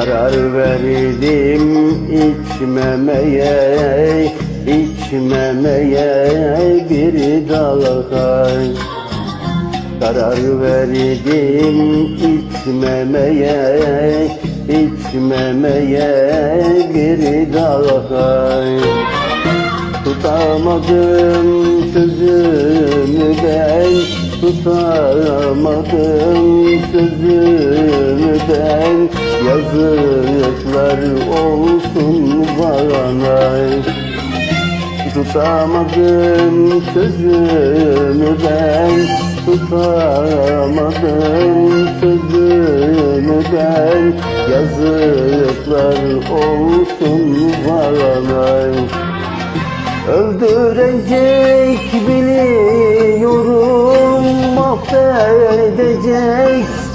Karar verdim içmemeye içmemeye bir daha Karar verdim içmemeye içmemeye bir daha Tutamadım sözümü ben Tutamadım sözümü ben Yazıklar olsun bana. Tutamadım sözümü ben Tutamadım sözümü ben. Yazıklar olsun bana. Öldürecek biliyorum Mahvedecek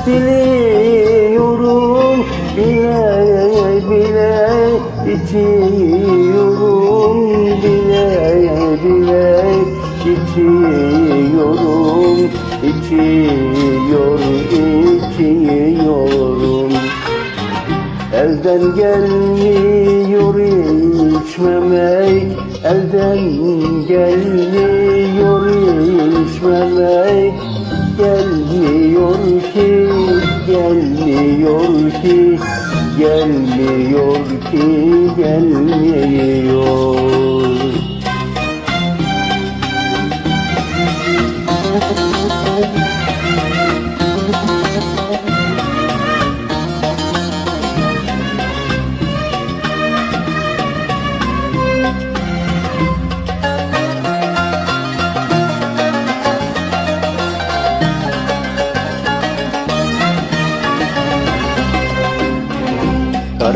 biliyorum içiyorum Bile bile içiyorum İçiyor, içiyorum Elden gelmiyor içmemek Elden gelmiyor Gelmiyor ki, gelmiyor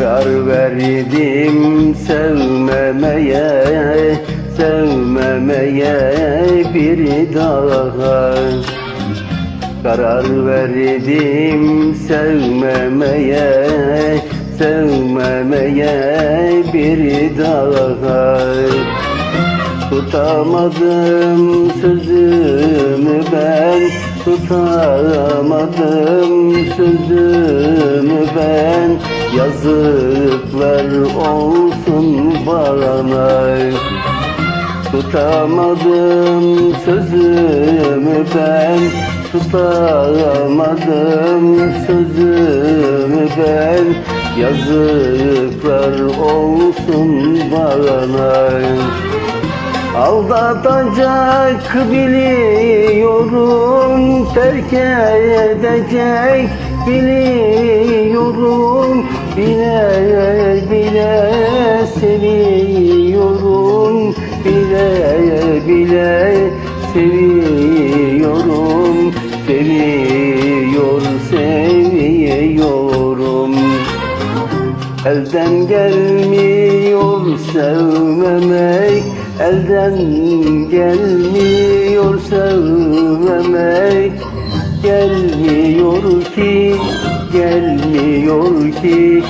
Karar verdim sevmemeye, sevmemeye bir daha. Karar verdim sevmemeye, sevmemeye bir daha Tutamadım sözümü ben. Tutamadım sözümü ben. Yazıklar olsun bana Tutamadım sözümü ben. Tutamadım sözümü ben. Yazıklar olsun Aldatacak biliyorum Terk edecek biliyorum. Bile bile seviyorum Bile bile seviyorum. Seviyor seviyorum. Elden gelmiyor sevmemek Elden gelmiyor sevmemek Gelmiyor ki, gelmiyor ki.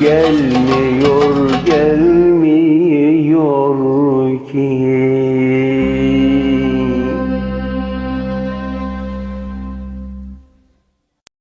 Gelmiyor, gelmiyor ki